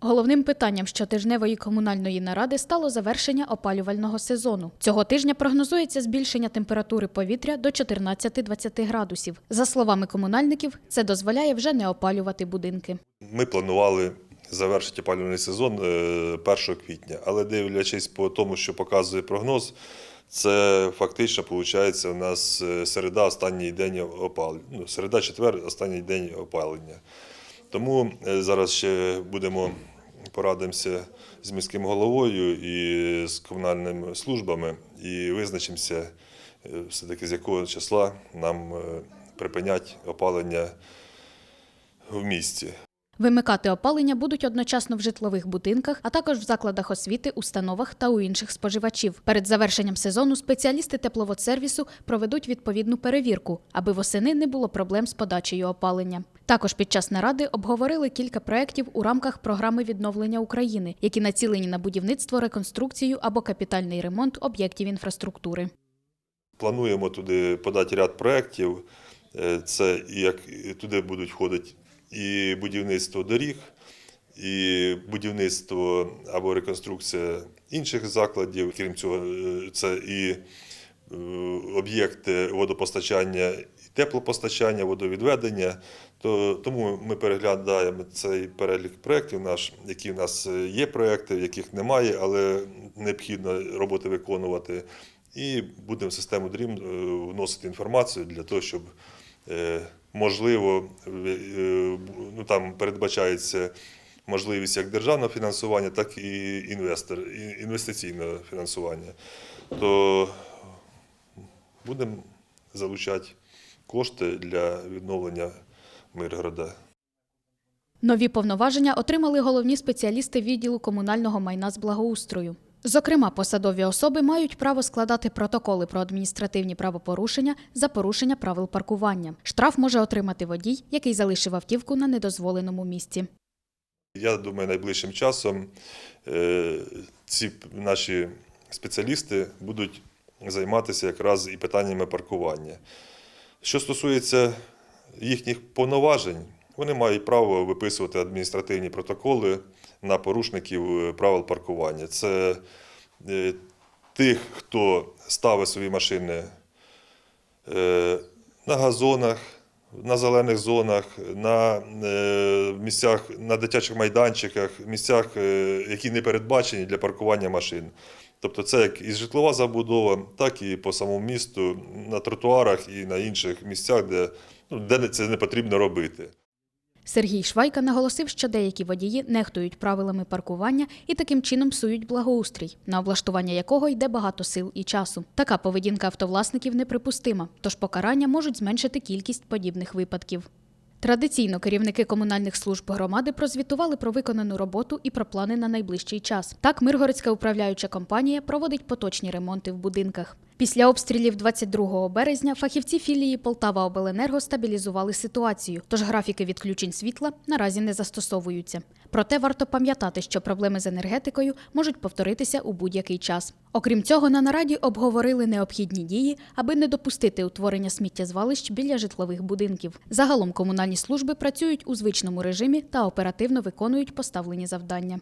Головним питанням щотижневої комунальної наради стало завершення опалювального сезону. Цього тижня прогнозується збільшення температури повітря до 14-20 градусів. За словами комунальників, це дозволяє вже не опалювати будинки. Ми планували завершити опалювальний сезон е, 1 квітня, але дивлячись по тому, що показує прогноз, це фактично виходить у нас е, середа, останній день опалення. Ну, середа, четвер, останній день опалення. Тому е, зараз ще будемо порадимося з міським головою і з комунальними службами і визначимося е, все-таки з якого числа нам е, припинять опалення в місті. Вимикати опалення будуть одночасно в житлових будинках, а також в закладах освіти, установах та у інших споживачів. Перед завершенням сезону спеціалісти тепловодсервісу проведуть відповідну перевірку, аби восени не було проблем з подачею опалення. Також під час наради обговорили кілька проєктів у рамках програми відновлення України, які націлені на будівництво, реконструкцію або капітальний ремонт об'єктів інфраструктури. Плануємо туди подати ряд проєктів. Е, Це як туди будуть входити і будівництво доріг, і будівництво або реконструкція інших закладів. Крім цього, е, це і е, об'єкти водопостачання, і теплопостачання, водовідведення. То, тому ми переглядаємо цей перелік проєктів наш, які в нас є проєкти, яких немає, але необхідно роботи виконувати. І будемо в систему DREAM е, вносити інформацію для того, щоб можливо, е, ну, там передбачається можливість як державного фінансування, так і інвестор, інвестиційного фінансування. То будемо залучати кошти для відновлення Миргорода. Нові повноваження отримали головні спеціалісти відділу комунального майна з благоустрою. Зокрема, посадові особи мають право складати протоколи про адміністративні правопорушення за порушення правил паркування. Штраф може отримати водій, який залишив автівку на недозволеному місці. Я думаю, найближчим часом е, ці наші спеціалісти будуть займатися якраз і питаннями паркування. Що стосується їхніх повноважень, вони мають право виписувати адміністративні протоколи на порушників е, правил паркування. Це е, тих, хто ставить свої машини е, на газонах, на зелених зонах, на місцях, на дитячих майданчиках, місцях, які не передбачені для паркування машин. Тобто це як і житлова забудова, так і по самому місту, на тротуарах і на інших місцях, де, ну, де це не потрібно робити. Сергій Швайка наголосив, що деякі водії нехтують правилами паркування і таким чином псують благоустрій, на облаштування якого йде багато сил і часу. Така поведінка автовласників неприпустима, тож покарання можуть зменшити кількість подібних випадків. Традиційно керівники комунальних служб громади прозвітували про виконану роботу і про плани на найближчий час. Так, Миргородська управляюча компанія проводить поточні ремонти в будинках. Після обстрілів 22 березня фахівці філії Полтава Обленерго стабілізували ситуацію, тож графіки відключень світла наразі не застосовуються. Проте варто пам'ятати, що проблеми з енергетикою можуть повторитися у будь-який час. Окрім цього, на нараді обговорили необхідні дії, аби не допустити утворення сміттєзвалищ біля житлових будинків. Загалом комунальні служби працюють у звичному режимі та оперативно виконують поставлені завдання.